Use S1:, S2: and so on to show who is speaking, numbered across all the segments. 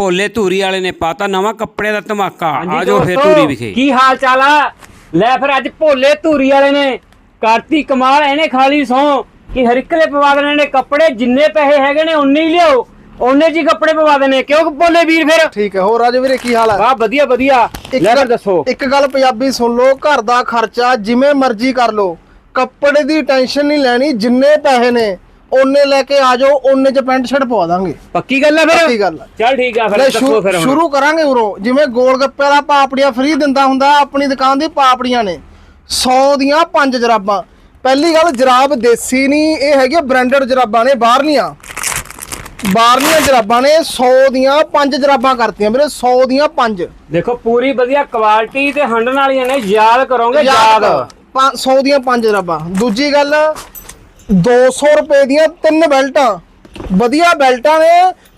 S1: ਭੋਲੇ ਧੂਰੀ ਵਾਲੇ ਨੇ ਪਾਤਾ ਨਵਾਂ ਕੱਪੜੇ ਦਾ ਧਮਾਕਾ। ਆਜੋ ਫਿਰ ਧੂਰੀ ਵਿਖੇ।
S2: ਕੀ ਹਾਲ ਚਾਲ ਆ? ਲੈ ਫਿਰ ਅੱਜ ਭੋਲੇ ਧੂਰੀ ਵਾਲੇ ਨੇ। ਕਰਤੀ ਕਮਾਲ ਇਹਨੇ ਖਾਲੀ ਸੌ। ਕਿ ਹਰ ਇੱਕ ਦੇ ਪਵਾ ਦੇਣੇ ਨੇ ਕੱਪੜੇ? ਜਿੰਨੇ ਪੈਸੇ ਹੈਗੇ ਨੇ ਉਨੇ ਹੀ ਲਿਆਓ। ਉਹਨੇ ਜੀ ਕੱਪੜੇ ਪਵਾ ਦੇਣੇ। ਕਿਉਂ ਭੋਲੇ ਵੀਰ ਫਿਰ?
S3: ਠੀਕ ਹੈ ਹੋਰ ਰਾਜ ਵੀਰੇ ਕੀ ਹਾਲ ਹੈ?
S2: ਵਾਹ ਵਧੀਆ ਵਧੀਆ।
S3: ਇੱਕ
S2: ਲੈ ਦੱਸੋ।
S3: ਇੱਕ ਗੱਲ ਪੰਜਾਬੀ ਸੁਣ ਲਓ ਘਰ ਦਾ ਖਰਚਾ ਜਿਵੇਂ ਮਰਜ਼ੀ ਕਰ ਲਓ। ਕੱਪੜੇ ਦੀ ਟੈਨਸ਼ਨ ਨਹੀਂ ਲੈਣੀ ਜਿੰਨੇ ਪੈਸੇ ਨੇ। ਉਹਨੇ ਲੈ ਕੇ ਆ ਜਾਓ ਉਹਨੇ ਚ ਪੈਂਟ ਸ਼ਰਟ ਪਵਾ ਦਾਂਗੇ।
S2: ਪੱਕੀ ਗੱਲ ਆ ਫਿਰ?
S3: ਪੱਕੀ ਗੱਲ ਆ।
S2: ਚੱਲ ਠੀਕ ਆ ਫਿਰ
S3: ਲੈ
S2: ਦੱਸੋ
S3: ਸ਼ੁਰੂ
S2: ਫਿਰ ਹੁਣ।
S3: ਸ਼ੁਰੂ ਕਰਾਂਗੇ ਉਰੋਂ। ਜਿਵੇਂ ਗੋਲ ਗੱਪੇ ਵਾਲਾ ਪਾਪੜੀਆਂ ਫ੍ਰੀ ਦਿੰਦਾ ਹੁੰਦਾ ਆਪਣੀ ਦੁਕਾਨ ਦੀ ਪਾਪੜੀਆਂ ਨੇ। 100 ਦੀਆਂ ਪੰਜ ਜਰਾਬਾਂ। ਪਹਿਲੀ ਗੱਲ ਜਰਾਬ ਦੇਸੀ ਨਹੀਂ ਇਹ ਹੈਗੀ ਬ੍ਰਾਂਡਡ ਜਰਾਬਾਂ ਨੇ ਬਾਹਰਲੀਆਂ। ਬਾਹਰਲੀਆਂ ਜਰਾਬਾਂ ਨੇ 100 ਦੀਆਂ ਪੰਜ ਜਰਾਬਾਂ ਕਰਤੀਆਂ ਵੀਰੇ 100 ਦੀਆਂ ਪੰਜ।
S2: ਦੇਖੋ ਪੂਰੀ ਵਧੀਆ ਕੁਆਲਿਟੀ ਤੇ ਹੰਡਣ ਵਾਲੀਆਂ ਨੇ ਯਾਦ ਕਰੋਗੇ ਯਾਦ
S3: 100 ਦੀਆਂ ਪੰਜ ਜਰਾਬਾਂ। ਦੂਜੀ ਗੱਲ 200 ਰੁਪਏ ਦੀਆਂ ਤਿੰਨ ਬੈਲਟਾਂ। ਵਧੀਆ ਬੈਲਟਾਂ ਨੇ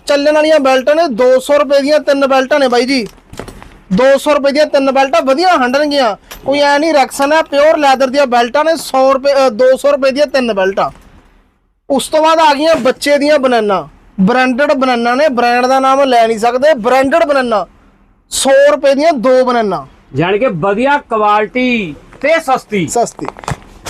S3: ਚੱਲਣ ਵਾਲੀਆਂ ਬੈਲਟਾਂ ਨੇ 200 ਰੁਪਏ ਦੀਆਂ ਤਿੰਨ ਬੈਲਟਾਂ ਨੇ ਬਾਈ ਜੀ। 200 ਰੁਪਏ ਦੀਆਂ ਤਿੰਨ ਬੈਲਟਾਂ ਵਧੀਆ ਹੰਡਣਗੀਆਂ ਕੋਈ ਐ ਨਹੀਂ ਰੈਕਸਨ ਹੈ ਪਿਓਰ ਲੈਦਰ ਦੀਆਂ ਬੈਲਟਾਂ ਨੇ 100 ਰੁਪਏ ਅ, 200 ਰੁਪਏ ਦੀਆਂ ਤਿੰਨ ਬੈਲਟਾਂ। ਉਸ ਤੋਂ ਬਾਅਦ ਆ ਗਈਆਂ ਬੱਚੇ ਦੀਆਂ ਬਨਾਨਾ। ਬ੍ਰਾਂਡਡ ਬਨਾਨਾ ਨੇ ਬ੍ਰਾਂਡ ਦਾ ਨਾਮ ਲੈ ਨਹੀਂ ਸਕਦੇ ਬ੍ਰਾਂਡਡ ਬਨਾਨਾ। 100 ਰੁਪਏ ਦੀਆਂ ਦੋ ਬਨਾਨਾ।
S2: ਜਾਣ ਕੇ ਵਧੀਆ ਕੁਆਲਿਟੀ ਤੇ ਸਸਤੀ।
S3: ਸਸਤੀ।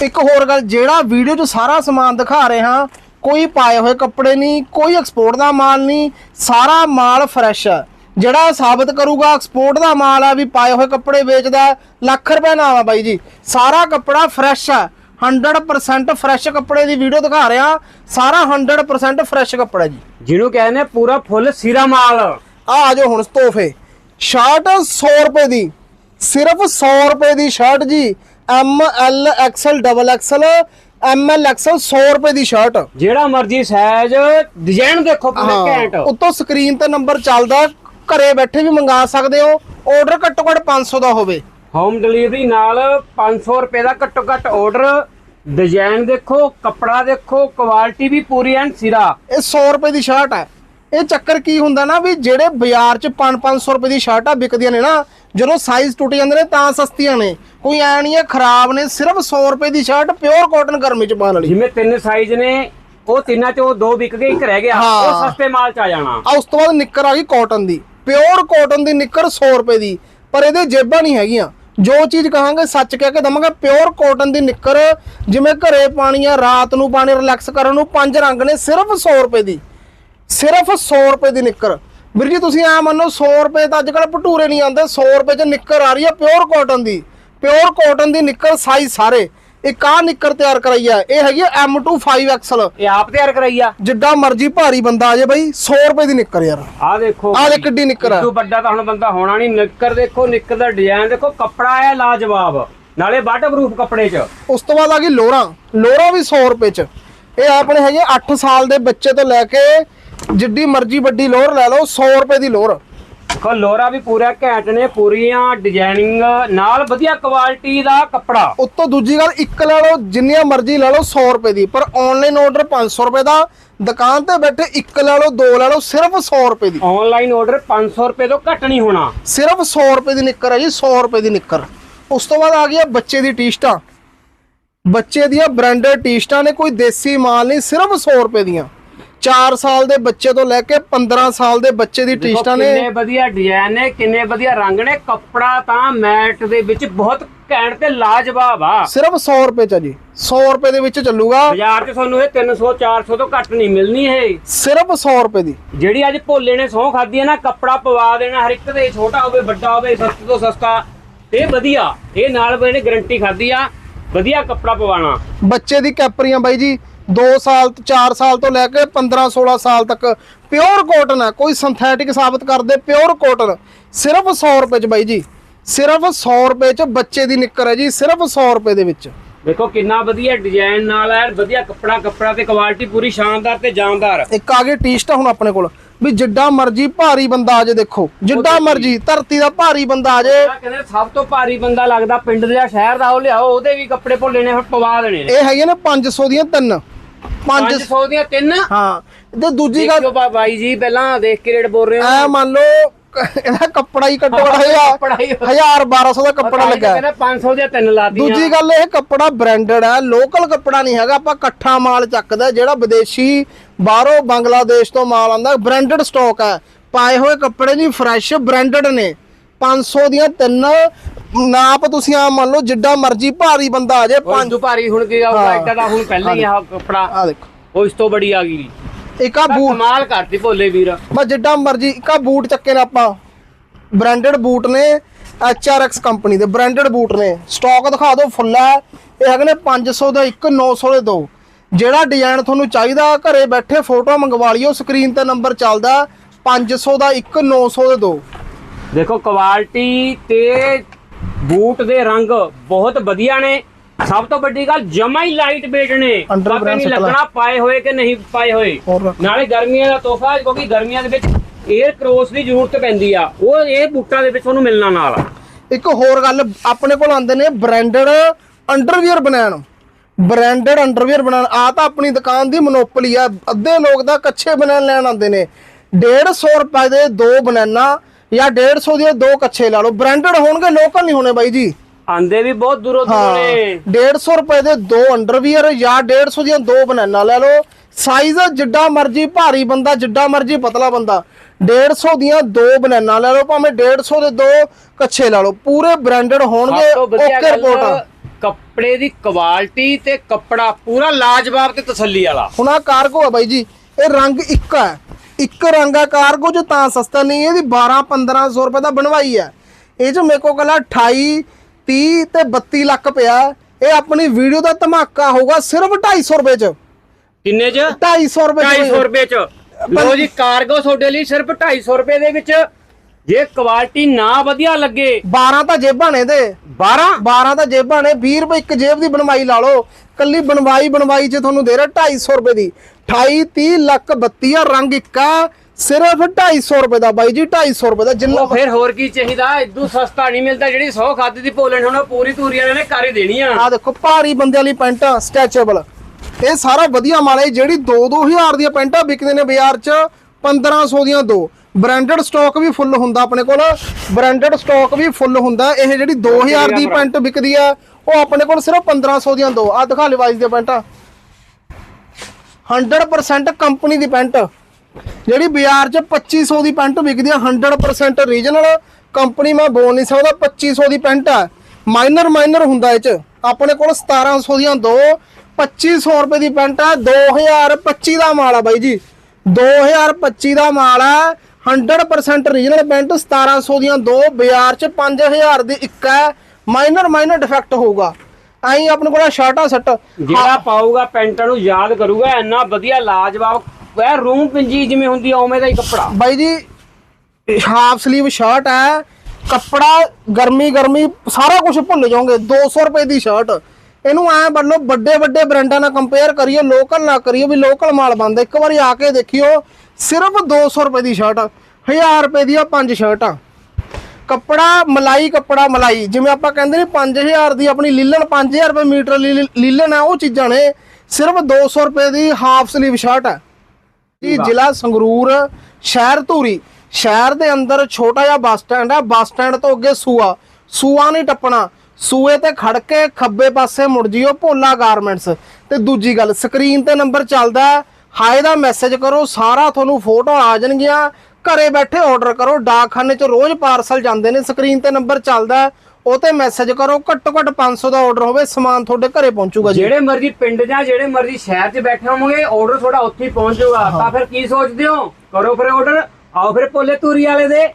S3: ਇੱਕ ਹੋਰ ਗੱਲ ਜਿਹੜਾ ਵੀਡੀਓ 'ਚ ਸਾਰਾ ਸਮਾਨ ਦਿਖਾ ਰਹੇ ਹਾਂ ਕੋਈ ਪਾਏ ਹੋਏ ਕੱਪੜੇ ਨਹੀਂ ਕੋਈ ਐਕਸਪੋਰਟ ਦਾ ਮਾਲ ਨਹੀਂ ਸਾਰਾ ਮਾਲ ਫਰੈਸ਼ ਹੈ ਜਿਹੜਾ ਸਾਬਤ ਕਰੂਗਾ ਐਕਸਪੋਰਟ ਦਾ ਮਾਲ ਆ ਵੀ ਪਾਏ ਹੋਏ ਕੱਪੜੇ ਵੇਚਦਾ ਲੱਖ ਰੁਪਏ ਨਾਮ ਆ ਬਾਈ ਜੀ। ਸਾਰਾ ਕੱਪੜਾ ਫਰੈਸ਼ ਹੈ 100% ਫਰੈਸ਼ ਕੱਪੜੇ ਦੀ ਵੀਡੀਓ ਦਿਖਾ ਰਿਹਾ ਸਾਰਾ 100% ਫਰੈਸ਼ ਕੱਪੜਾ ਜੀ।
S2: ਜਿਹਨੂੰ ਕਹਿੰਦੇ ਨੇ ਪੂਰਾ ਫੁੱਲ ਸਿਰਾ ਮਾਲ।
S3: ਆ ਆ ਜਾਓ ਹੁਣ ਤੋਹਫੇ। ਸ਼ਰਟ 100 ਰੁਪਏ ਦੀ ਸਿਰਫ 100 ਰੁਪਏ ਦੀ ਸ਼ਰਟ ਜੀ। M L XL double XL M L XL 100 ਰੁਪਏ ਦੀ ਸ਼ਰਟ
S2: ਜਿਹੜਾ ਮਰਜ਼ੀ ਸਾਈਜ਼ ਡਿਜ਼ਾਈਨ ਦੇਖੋ ਪੂਰੇ ਘੈਂਟ।
S3: ਉੱਤੋਂ ਸਕਰੀਨ ਤੇ ਨੰਬਰ ਚੱਲਦਾ ਘਰੇ ਬੈਠੇ ਵੀ ਮੰਗਾ ਸਕਦੇ ਹੋ। ਆਰਡਰ ਘੱਟੋ ਘੱਟ 500 ਦਾ ਹੋਵੇ।
S2: ਹੋਮ ਡਿਲੀਵਰੀ ਨਾਲ 500 ਰੁਪਏ ਦਾ ਘੱਟੋ ਘੱਟ ਆਰਡਰ ਡਿਜ਼ਾਈਨ ਦੇਖੋ ਕੱਪੜਾ ਦੇਖੋ ਕੁਆਲਿਟੀ ਵੀ ਪੂਰੀ ਐਂਡ ਸਿਰਾ।
S3: ਇਹ 100 ਰੁਪਏ ਦੀ ਸ਼ਰਟ ਹੈ। ਇਹ ਚੱਕਰ ਕੀ ਹੁੰਦਾ ਨਾ ਵੀ ਜਿਹੜੇ ਬਾਜ਼ਾਰ 'ਚ 5-500 ਰੁਪਏ ਦੀ ਸ਼ਰਟਾਂ ਵਿਕਦੀਆਂ ਨੇ ਨਾ ਜਦੋਂ ਸਾਈਜ਼ ਟੁੱਟ ਜਾਂਦੇ ਨੇ ਤਾਂ ਸਸਤੀਆਂ ਨੇ। ਕੋਈ ਐ ਨਹੀਂ ਇਹ ਖਰਾਬ ਨੇ ਸਿਰਫ 100 ਰੁਪਏ ਦੀ ਸ਼ਰਟ ਪਿਓਰ ਕਾਟਨ ਗਰਮੀ 'ਚ ਪਾਉਣ ਵਾਲੀ।
S2: ਜਿਵੇਂ ਤਿੰਨ ਸਾਈਜ਼ ਨੇ ਉਹ ਤਿੰਨਾਂ ਚੋਂ ਦੋ ਵਿਕ ਗਏ ਇੱਕ ਰਹਿ ਗਿਆ।
S3: ਹਾਂ।
S2: ਉਹ ਸਸਤੇ ਮਾਲ ਚ ਆ ਜਾਣਾ।
S3: ਆ ਉਸ ਤੋਂ ਬਾਅਦ ਨਿੱਕਰ ਆ ਗਈ ਕਾਟਨ ਦੀ। ਪਿਓਰ ਕਾਟਨ ਦੀ ਨਿੱਕਰ 100 ਰੁਪਏ ਦੀ। ਪਰ ਇਹਦੇ ਜੇਬਾਂ ਨਹੀਂ ਹੈਗੀਆਂ। ਜੋ ਚੀਜ਼ ਕਹਾਂਗੇ ਸੱਚ ਕਹਿ ਕੇ ਦਵਾਂਗੇ ਪਿਓਰ ਕਾਟਨ ਦੀ ਨਿੱਕਰ ਜਿਵੇਂ ਘਰੇ ਪਾਣੀ ਆ ਰਾਤ ਨੂੰ ਪਾਣੀ ਰਿਲੈਕਸ ਕਰਨ ਨੂੰ ਪੰਜ ਰੰਗ ਨੇ ਸਿਰਫ 100 ਰੁਪਏ ਦੀ। ਸਿਰਫ 100 ਰੁਪਏ ਦੀ ਨਿੱਕਰ। ਵੀਰ ਜੀ ਤੁਸੀਂ ਆ ਮੰਨੋ 100 ਰੁਪਏ ਤਾਂ ਅੱਜ ਕੱਲ ਭਟੂਰੇ ਨਹੀਂ ਆਉਂਦੇ 100 ਰੁਪਏ 'ਚ ਨਿੱਕਰ ਆ ਰਹੀ ਹੈ ਪਿਓਰ ਕਾਟਨ ਦੀ। ਪਿਓਰ ਕਾਟਨ ਦੀ ਨਿੱਕਰ ਸਾਈਜ਼ ਸਾਰੇ। ਇੱਕ ਆ ਨਿੱਕਰ ਤਿਆਰ ਕਰਾਈ ਆ ਇਹ ਹੈਗੀ M2 5XL
S2: ਇਹ ਆਪ ਤਿਆਰ ਕਰਾਈ ਆ?
S3: ਜਿੱਡਾ ਮਰਜ਼ੀ ਭਾਰੀ ਬੰਦਾ ਆ ਜੇ ਬਾਈ 100 ਰੁਪਏ ਦੀ ਨਿੱਕਰ ਯਾਰ।
S2: ਆ ਦੇਖੋ
S3: ਦੇਖ ਕਿੱਡੀ ਨਿੱਕਰ ਆ।
S2: ਤੋਂ ਵੱਡਾ ਤਾਂ ਹੁਣ ਬੰਦਾ ਹੋਣਾ ਨਹੀਂ ਨਿੱਕਰ ਦੇਖੋ ਨਿੱਕਰ ਦਾ ਡਿਜ਼ਾਈਨ ਦੇਖੋ ਕੱਪੜਾ ਹੈ ਲਾਜਵਾਬ। ਨਾਲੇ ਵਾਟਰਪ੍ਰੂਫ ਕੱਪੜੇ 'ਚ।
S3: ਉਸ ਤੋਂ ਬਾਅਦ ਆ ਗਈ ਲੋਰਾ ਲੋਰਾ ਵੀ 100 ਰੁਪਏ ਚ। ਇਹ ਆਪਣੇ ਹੈਗੇ 8 ਸਾਲ ਦੇ ਬੱਚੇ ਤੋਂ ਲੈ ਕੇ ਜਿੱਡੀ ਮਰਜ਼ੀ ਵੱਡੀ ਲੋਰ ਲੈ ਲਓ 100 ਰੁਪਏ ਦੀ ਲੋਰ।
S2: ਦੇਖੋ ਲੋਰਾ ਵੀ ਪੂਰਾ ਘੈਂਟ ਨੇ ਪੂਰੀਆਂ ਡਿਜ਼ਾਈਨਿੰਗ ਨਾਲ ਵਧੀਆ ਕੁਆਲਿਟੀ ਦਾ ਕੱਪੜਾ।
S3: ਉੱਤੋਂ ਦੂਜੀ ਗੱਲ ਇੱਕ ਲੈ ਲਓ ਜਿੰਨੀਆਂ ਮਰਜ਼ੀ ਲੈ ਲਓ 100 ਰੁਪਏ ਦੀ। ਪਰ ਆਨਲਾਈਨ ਆਰਡਰ 500 ਰੁਪਏ ਦਾ ਦੁਕਾਨ ਤੇ ਬੈਠੇ ਇੱਕ ਲੈ ਲਓ ਦੋ ਲੈ ਲਓ ਸਿਰਫ 100 ਰੁਪਏ ਦੀ।
S2: ਆਨਲਾਈਨ ਆਰਡਰ 500 ਰੁਪਏ ਤੋਂ ਘੱਟ ਨਹੀਂ ਹੋਣਾ।
S3: ਸਿਰਫ 100 ਰੁਪਏ ਦੀ ਨਿੱਕਰ ਹੈ ਜੀ 100 ਰੁਪਏ ਦੀ ਨਿੱਕਰ। ਉਸ ਤੋਂ ਬਾਅਦ ਆ ਗਈ ਹੈ ਬੱਚੇ ਦੀ ਟੀ-ਸ਼ਰਟਾਂ ਬੱਚੇ ਦੀਆਂ ਬ੍ਰਾਂਡਡ ਟੀ-ਸ਼ਰਟਾਂ ਨੇ ਕੋਈ ਦੇਸੀ ਮਾਲ ਨਹੀਂ ਸਿਰਫ 100 ਰੁਪਏ ਦੀਆਂ। 4 ਸਾਲ ਦੇ ਬੱਚੇ ਤੋਂ ਲੈ ਕੇ 15 ਸਾਲ ਦੇ ਬੱਚੇ ਦੀ
S2: ਦੇਖੋ
S3: ਟੀ-ਸ਼ਰਟਾਂ ਨੇ
S2: ਕਿੰਨੇ ਵਧੀਆ ਡਿਜ਼ਾਈਨ ਨੇ ਕਿੰਨੇ ਵਧੀਆ ਰੰਗ ਨੇ। ਕੱਪੜਾ ਤਾਂ ਮੈਟ ਦੇ ਵਿੱਚ ਬਹੁਤ ਘੈਂਟ ਤੇ ਲਾਜਵਾਬ ਆ।
S3: ਸਿਰਫ 100 ਰੁਪਏ ਚ ਜੀ। 100 ਰੁਪਏ ਦੇ ਵਿੱਚ ਚੱਲੂਗਾ।
S2: ਬਾਜ਼ਾਰ 'ਚ ਤੁਹਾਨੂੰ ਇਹ 300 400 ਤੋਂ ਘੱਟ ਨਹੀਂ ਮਿਲਣੀ ਇਹ।
S3: ਸਿਰਫ 100 ਰੁਪਏ ਦੀ।
S2: ਜਿਹੜੀ ਅੱਜ ਭੋਲੇ ਨੇ ਸਹੁੰ ਖਾਦੀ ਹੈ ਨਾ ਕੱਪੜਾ ਪਵਾ ਦੇਣਾ ਹਰ ਇੱਕ ਦੇ ਛੋਟਾ ਹੋਵੇ ਵੱਡਾ ਹੋਵੇ ਸਸਤੇ ਤੋਂ ਸਸਤਾ। ਇਹ ਵਧੀਆ ਇਹ ਨਾਲ ਇਹਨੇ ਗਾਰੰਟੀ ਖਾਦੀ ਆ ਵਧੀਆ ਕੱਪੜਾ ਪਵਾਣਾ
S3: ਬੱਚੇ ਦੀ ਕੈਪਰੀਆਂ ਬਾਈ ਜੀ 2 ਸਾਲ ਤੋਂ 4 ਸਾਲ ਤੋਂ ਲੈ ਕੇ 15 16 ਸਾਲ ਤੱਕ ਪਿਓਰ ਕਾਟਨ ਹੈ ਕੋਈ ਸਿੰਥੈਟਿਕ ਸਾਬਤ ਕਰਦੇ ਪਿਓਰ ਕਾਟਨ। ਸਿਰਫ 100 ਰੁਪਏ ਚ ਬਾਈ ਜੀ ਸਿਰਫ 100 ਰੁਪਏ ਚ ਬੱਚੇ ਦੀ ਨਿੱਕਰ ਹੈ ਜੀ ਸਿਰਫ 100 ਰੁਪਏ ਦੇ ਵਿੱਚ।
S2: ਦੇਖੋ ਕਿੰਨਾ ਵਧੀਆ ਡਿਜ਼ਾਈਨ ਨਾਲ ਹੈ ਵਧੀਆ ਕੱਪੜਾ ਕੱਪੜਾ ਤੇ ਕੁਆਲਿਟੀ ਪੂਰੀ ਸ਼ਾਨਦਾਰ ਤੇ ਜਾਨਦਾਰ।
S3: ਇੱਕ ਆ ਗਈ ਟੀ-ਸ਼ਰਟ ਹੁਣ ਆਪਣੇ ਕੋਲ ਵੀ ਜਿੱਡਾ ਮਰਜ਼ੀ ਭਾਰੀ ਬੰਦਾ ਆ ਜੇ ਦੇਖੋ ਜਿੱਡਾ ਮਰਜ਼ੀ ਧਰਤੀ ਦਾ ਭਾਰੀ ਬੰਦਾ ਆ ਜੇ
S2: ਕਹਿੰਦੇ ਸਭ ਤੋਂ ਭਾਰੀ ਬੰਦਾ ਲੱਗਦਾ ਪਿੰਡ ਦੇ ਸ਼ਹਿਰ ਦਾ ਉਹ ਲਿਆਓ ਉਹਦੇ ਵੀ ਕੱਪੜੇ ਭੋਲੇ ਨੇ ਫਿਰ ਪਵਾ ਦੇਣੇ
S3: ਇਹ ਹੈਗੇ ਨੇ 500 ਦੀਆਂ ਤਿੰਨ। 5
S2: 500 ਦੀਆਂ ਤਿੰਨ?
S3: ਹਾਂ। ਤੇ ਦੂਜੀ ਗੱਲ
S2: ਦੇਖਿਓ ਬਾ- ਬਾਈ ਜੀ ਪਹਿਲਾਂ ਦੇਖ ਕੇ ਰੇਟ ਬੋਲ ਰਹੇ ਹੋ।
S3: ਐ ਮੰਨ ਲਓ ਇਹਦਾ ਕੱਪੜਾ ਹੀ ਘੱਟੋ ਘੱਟ
S2: ਕੱਪੜਾ ਹੀ-
S3: ਹਜ਼ਾਰ 1200 ਦਾ ਕੱਪੜਾ ਲੱਗਾ। ਹੈ।
S2: ਕਹਿੰਦਾ 500 ਦੀਆਂ ਤਿੰਨ ਲਾਤੀਆਂ।
S3: ਦੂਜੀ ਗੱਲ ਇਹ ਕੱਪੜਾ ਬ੍ਰਾਂਡਡ ਹੈ ਲੋਕਲ ਕੱਪੜਾ ਨਹੀਂ ਹੈਗਾ ਆਪਾਂ ਇਕੱਠਾ ਮਾਲ ਚੱਕਦਾ ਜਿਹੜਾ ਵਿਦੇਸ਼ੀ ਬਾਹਰੋਂ ਬੰਗਲਾਦੇਸ਼ ਤੋਂ ਮਾਲ ਆਂਦਾ ਬ੍ਰਾਂਡਡ ਸਟਾਕ ਹੈ। ਪਾਏ ਹੋਏ ਕੱਪੜੇ ਜੀ ਫਰੈਸ਼ ਬ੍ਰਾਂਡਡ ਨੇ। 500 ਦੀਆਂ ਤਿੰਨ ਨਾਪ ਤੁਸੀਂ ਆ ਮੰਨ ਲਓ ਜਿੱਡਾ ਮਰਜ਼ੀ ਭਾਰੀ ਬੰਦਾ ਆ ਜਾਏ
S2: ਪੰਜ
S3: ਪੰਜ
S2: ਭਾਰੀ ਹੁਣ ਕੀ
S3: ਹਾਂ।
S2: ਐਡਾ ਦਾ ਹੁਣ ਪਹਿਲਾਂ ਹੀ ਆਹ ਕੱਪੜਾ
S3: ਆ ਦੇਖੋ।
S2: ਉਹ ਇਸ ਤੋਂ ਬੜੀ ਆ ਗਈ।
S3: ਇੱਕ ਆ
S2: ਤਾਂ
S3: ਬੂਟ
S2: ਕਮਾਲ ਕਰਤੀ ਭੋਲੇ ਵੀਰ।
S3: ਬਸ ਜਿੱਡਾ ਮਰਜ਼ੀ ਇੱਕ ਆ ਬੂਟ ਚੱਕੇ ਨੇ ਆਪਾਂ। ਬ੍ਰਾਂਡਡ ਬੂਟ ਨੇ ਐਚਆਰਐਕਸ ਕੰਪਨੀ ਦੇ ਬ੍ਰਾਂਡਡ ਬੂਟ ਨੇ। ਸਟਾਕ ਦਿਖਾ ਦਿਓ ਫੁੱਲ ਹੈ। ਇਹ ਹੈਗੇ ਨੇ 500 ਦਾ ਇੱਕ 900 ਦੇ ਦੋ। ਜਿਹੜਾ ਡਿਜ਼ਾਈਨ ਤੁਹਾਨੂੰ ਚਾਹੀਦਾ ਘਰੇ ਬੈਠੇ ਫੋਟੋ ਮੰਗਵਾ ਲਿਓ ਸਕਰੀਨ ਤੇ ਨੰਬਰ ਚੱਲਦਾ 500 ਦਾ ਇੱਕ 900 ਦੇ ਦੋ।
S2: ਦੇਖੋ ਕੁਆਲਿਟੀ ਤੇ ਬੂਟ ਦੇ ਰੰਗ ਬਹੁਤ ਵਧੀਆ ਨੇ। ਸਭ ਤੋਂ ਵੱਡੀ ਗੱਲ ਜਮਾ ਹੀ ਲਾਈਟ ਵੇਟ ਨੇ। ਪਤਾ ਨਹੀਂ। ਲੱਗਣਾ ਪਾਏ ਹੋਏ ਕਿ ਨਹੀਂ ਪਾਏ ਹੋਏ। ਨਾਲੇ ਗਰਮੀਆਂ ਦਾ ਤੋਹਫਾ ਕਿਉਂਕਿ ਗਰਮੀਆਂ ਦੇ ਵਿੱਚ 에ਅਰ ਕ੍ਰੋਸ ਦੀ ਜ਼ਰੂਰਤ ਪੈਂਦੀ ਆ। ਉਹ ਇਹ ਬੂਟਾਂ ਦੇ ਵਿੱਚ ਤੁਹਾਨੂੰ ਮਿਲਣਾ ਨਾਲ।
S3: ਇੱਕ ਹੋਰ ਗੱਲ ਆਪਣੇ ਕੋਲ ਆਉਂਦੇ ਨੇ ਬ੍ਰਾਂਡਡ ਅੰਡਰਵੀਅਰ ਬਣਾਉਣ। ਬ੍ਰਾਂਡਡ ਅੰਡਰਵੀਅਰ ਬਣਾਉਣ। ਆ ਤਾਂ ਆਪਣੀ ਦੁਕਾਨ ਦੀ ਮੋਨੋਪੋਲੀ ਆ। ਅੱਧੇ ਲੋਕ ਤਾਂ ਕੱਚੇ ਬਨਾਨ ਲੈਣ ਆਉਂਦੇ ਨੇ। 150 ਰੁਪਏ ਦੇ ਦੋ ਬਨਾਨਾ ਜਾਂ 150 ਦੇ ਦੋ ਕੱਚੇ ਲਾ ਲਓ। ਬ੍ਰਾਂਡਡ ਹੋਣਗੇ ਲੋਕਲ ਨਹੀਂ ਹੋਣੇ ਬਾਈ ਜੀ।
S2: ਆਂਦੇ ਵੀ ਬਹੁਤ ਦੂਰੋਂ ਦੂਰੋਂ ਨੇ।
S3: 150 ਰੁਪਏ ਦੇ ਦੋ ਅੰਡਰਵੀਅਰ ਜਾਂ 150 ਦੀਆਂ ਦੋ ਬਨਾਨਾ ਲੈ ਲਓ। ਸਾਈਜ਼ ਜਿੱਡਾ ਮਰਜ਼ੀ ਭਾਰੀ ਬੰਦਾ ਜਿੱਡਾ ਮਰਜ਼ੀ ਪਤਲਾ ਬੰਦਾ। 150 ਦੀਆਂ ਦੋ ਬਨਾਨਾ ਲੈ ਲਓ ਭਾਵੇਂ 150 ਦੇ ਦੋ ਕੱਚੇ ਲਾ ਲਓ। ਪੂਰੇ ਬ੍ਰਾਂਡਡ ਹੋਣਗੇ ਓਕੇ ਰਿਪੋਰਟ
S2: ਕੱਪੜੇ ਦੀ ਕੁਆਲਿਟੀ ਤੇ ਕੱਪੜਾ ਪੂਰਾ ਲਾਜਵਾਬ ਤੇ ਤਸੱਲੀ ਵਾਲਾ।
S3: ਹੁਣ ਆ ਕਾਰਗੋ ਆ ਬਾਈ ਜੀ ਇਹ ਰੰਗ ਇੱਕ ਹੈ ਇੱਕ ਰੰਗ ਕਾਰਗੋ ਜੋ ਤਾਂ ਸਸਤਾ ਨਹੀਂ ਇਹਦੀ 12 1500 ਰੁਪਏ ਦਾ ਬਣਵਾਈ ਹੈ। ਇਹ ਚ ਮੇਰੇ ਕੋਲ ਕੱਲਾ 28 30 ਤੇ 32 ਲੱਖ ਪਿਆ। ਇਹ ਆਪਣੀ ਵੀਡੀਓ ਦਾ ਧਮਾਕਾ ਹੋਊਗਾ ਸਿਰਫ 250 ਰੁਪਏ ਚ।
S2: ਕਿੰਨੇ ਚ?
S3: 250 ਰੁਪਏ
S2: 250
S3: ਚ
S2: ਰੁਪਏ ਚ। ਲੋ ਜੀ ਕਾਰਗੋ ਤੁਹਾਡੇ ਲਈ ਸਿਰਫ 250 ਰੁਪਏ ਦੇ ਵਿੱਚ। ਜੇ ਕੁਆਲਿਟੀ ਨਾ ਵਧੀਆ ਲੱਗੇ।
S3: 12 ਤਾਂ ਜੇਬਾਂ ਨੇ ਦੇ
S2: 12
S3: 12 ਤਾਂ ਜੇਬਾਂ ਨੇ। 20 ਰੁਪਏ ਇੱਕ ਜੇਬ ਦੀ ਬਣਵਾਈ ਲਾ ਲਓ। ਕੱਲੀ ਬਣਵਾਈ ਬਣਵਾਈ ਚ ਤੁਹਾਨੂੰ ਦੇ ਰਿਹਾ 250 ਰੁਪਏ ਦੀ। 28 30 ਲੱਖ 32 ਆ ਰੰਗ ਇੱਕਾ ਸਿਰਫ 250 ਰੁਪਏ ਦਾ ਬਾਈ ਜੀ 250 ਰੁਪਏ ਦਾ ਜਿੰਨਾ
S2: ਫਿਰ ਹੋਰ ਕੀ ਚਾਹੀਦਾ? ਇਦੋਂ ਸਸਤਾ ਨਹੀਂ ਮਿਲਦਾ। ਜਿਹੜੀ 100 ਖਾਦੀ ਦੀ ਭੋਲਣ ਹੁਣ ਪੂਰੀ ਤੂਰੀ ਵਾਲੇ ਨੇ ਕਰ ਦੇਣੀ ਆ।
S3: ਆ ਦੇਖੋ ਭਾਰੀ ਬੰਦੇ ਵਾਲੀ ਪੈਂਟ ਸਟੈਚੇਬਲ ਇਹ ਸਾਰਾ ਵਧੀਆ ਮਾਲ ਹੈ। ਜਿਹੜੀ 2-2000 ਦੀਆਂ ਪੈਂਟਾਂ ਵਿਕਦੇ ਨੇ ਬਾਜ਼ਾਰ 'ਚ 1500 ਦੀਆਂ ਦੋ। ਬ੍ਰਾਂਡਡ ਸਟਾਕ ਵੀ ਫੁੱਲ ਹੁੰਦਾ ਆਪਣੇ ਕੋਲ। ਬ੍ਰਾਂਡਡ ਸਟਾਕ ਵੀ ਫੁੱਲ ਹੁੰਦਾ। ਇਹ ਜਿਹੜੀ 2000 ਦੀ ਪੈਂਟ ਵਿਕਦੀ ਆ ਉਹ ਆਪਣੇ ਕੋਲ ਸਿਰਫ 1500 ਦੀਆਂ ਦੋ। ਆ ਦਿਖਾ ਲਿਵਾਈਜ਼ ਦੀਆਂ ਪੈਂਟਾਂ। 100% ਕੰਪਨੀ ਦੀ ਪੈਂਟ। ਜਿਹੜੀ ਬਾਜ਼ਾਰ 'ਚ 2500 ਦੀ ਪੈਂਟ ਵਿਕਦੀ ਆ 100% ਰੀਜਨਲ ਕੰਪਨੀ ਮੈਂ ਬੋਲ ਨਹੀਂ ਸਕਦਾ 2500 ਦੀ ਪੈਂਟ ਆ। ਮਾਈਨਰ ਮਾਈਨਰ ਹੁੰਦਾ ਇਹ 'ਚ। ਆਪਣੇ ਕੋਲ 1700 ਦੀਆਂ ਦੋ 2500 ਰੁਪਏ ਦੀ ਪੈਂਟ ਆ। 2025 ਦਾ ਮਾਲ ਆ ਬਾਈ ਜੀ। 2025 ਦਾ ਮਾਲ ਆ। 100% ਰੀਜਨਲ ਪੈਂਟ 1700 ਦੀਆਂ ਦੋ ਬਾਜ਼ਾਰ 'ਚ 5000 ਦੀ ਇੱਕ ਹੈ ਮਾਈਨਰ ਮਾਈਨਰ ਡਿਫੈਕਟ ਹੋਊਗਾ। ਐਂ ਆਪਣੇ ਕੋਲ ਸ਼ਰਟਾਂ ਸੱਟ।
S2: ਜਿਹੜਾ ਪਾਊਗਾ ਪੈਂਟਾਂ ਨੂੰ ਯਾਦ ਕਰੂਗਾ ਇੰਨਾ ਵਧੀਆ ਲਾਜਵਾਬ ਇਹ ਰੂਮ ਪਿੰਜੀ ਜਿਵੇਂ ਹੁੰਦੀ ਆ ਉਵੇਂ ਦਾ ਹੀ ਕੱਪੜਾ।
S3: ਬਾਈ ਜੀ ਹਾਫ ਸਲੀਵ ਸ਼ਰਟ ਹੈ ਕੱਪੜਾ ਗਰਮੀ ਗਰਮੀ ਸਾਰਾ ਕੁਝ ਭੁੱਲ ਜਾਓਗੇ 200 ਰੁਪਏ ਦੀ ਸ਼ਰਟ ਇਹਨੂੰ ਐ ਬੰਨੋ ਵੱਡੇ ਵੱਡੇ ਬ੍ਰਾਂਡਾਂ ਨਾਲ ਕੰਪੇਅਰ ਕਰੀਏ ਲੋਕਲ ਨਾ ਕਰੀਏ ਵੀ ਲੋਕਲ ਮਾਲ ਬੰਦ ਇੱਕ ਵਾਰੀ ਆ ਕੇ ਦੇਖਿਓ ਸਿਰਫ 200 ਰੁਪਏ ਦੀ ਸ਼ਰਟ 1000 ਰੁਪਏ ਦੀਆਂ ਪੰਜ ਸ਼ਰਟਾਂ ਕੱਪੜਾ ਮਲਾਈ ਕੱਪੜਾ ਮਲਾਈ ਜਿਵੇਂ ਆਪਾਂ ਕਹਿੰਦੇ ਨੇ 5000 ਦੀ ਆਪਣੀ ਲੀਲਨ 5000 ਰੁਪਏ ਮੀਟਰ ਲੀਲਨ ਹੈ ਉਹ ਚੀਜ਼ਾਂ ਨੇ ਸਿਰਫ 200 ਰੁਪਏ ਦੀ ਹਾਫ ਸਲੀਵ ਸ਼ਰਟ ਹੈ ਜੀ ਜ਼ਿਲ੍ਹਾ ਸੰਗਰੂਰ ਸ਼ਹਿਰ ਧੂਰੀ। ਸ਼ਹਿਰ ਦੇ ਅੰਦਰ ਛੋਟਾ ਜਿਹਾ ਬੱਸ ਸਟੈਂਡ ਹੈ ਬੱਸ ਸਟੈਂਡ ਤੋਂ ਅੱਗੇ ਸੂਆ। ਸੂਆ ਨਹੀਂ ਟੱਪਣਾ। ਸੂਏ ਤੇ ਖੜ ਕੇ ਖੱਬੇ ਪਾਸੇ ਮੁੜ ਜਿਓ ਭੋਲਾ ਗਾਰਮੈਂਟਸ। ਤੇ ਦੂਜੀ ਗੱਲ ਸਕਰੀਨ ਤੇ ਨੰਬਰ ਚੱਲਦਾ ਹੈ, ਹਾਏ ਦਾ ਮੈਸੇਜ ਕਰੋ ਸਾਰਾ ਤੁਹਾਨੂੰ ਫੋਟੋ ਆ ਜਾਣਗੀਆਂ। ਘਰੇ ਬੈਠੇ ਆਰਡਰ ਕਰੋ ਡਾਕਖਾਨੇ 'ਚ ਰੋਜ਼ ਪਾਰਸਲ ਜਾਂਦੇ ਨੇ। ਸਕਰੀਨ ਤੇ ਨੰਬਰ ਚੱਲਦਾ ਉਹ ਤੇ ਮੈਸੇਜ ਕਰੋ ਘੱਟੋ ਘੱਟ 500 ਦਾ ਆਰਡਰ ਹੋਵੇ ਸਮਾਨ ਤੁਹਾਡੇ ਘਰੇ ਪਹੁੰਚੂਗਾ ਜੀ।
S2: ਜਿਹੜੇ ਮਰਜ਼ੀ ਪਿੰਡ ਜਾਂ ਜਿਹੜੇ ਮਰਜ਼ੀ ਸ਼ਹਿਰ 'ਚ ਬੈਠੇ ਹੋਵੋਗੇ ਆਰਡਰ ਤੁਹਾਡਾ ਉੱਥੇ ਹੀ ਪਹੁੰਚ ਜਾਊਗਾ ਤਾਂ ਫਿਰ ਕੀ ਸੋਚਦੇ ਹੋ? ਕਰੋ ਫਿਰ ਆਰਡਰ ਆਓ ਫਿਰ ਭੋਲੇ ਤੂਰੀ ਵਾਲੇ ਦੇ।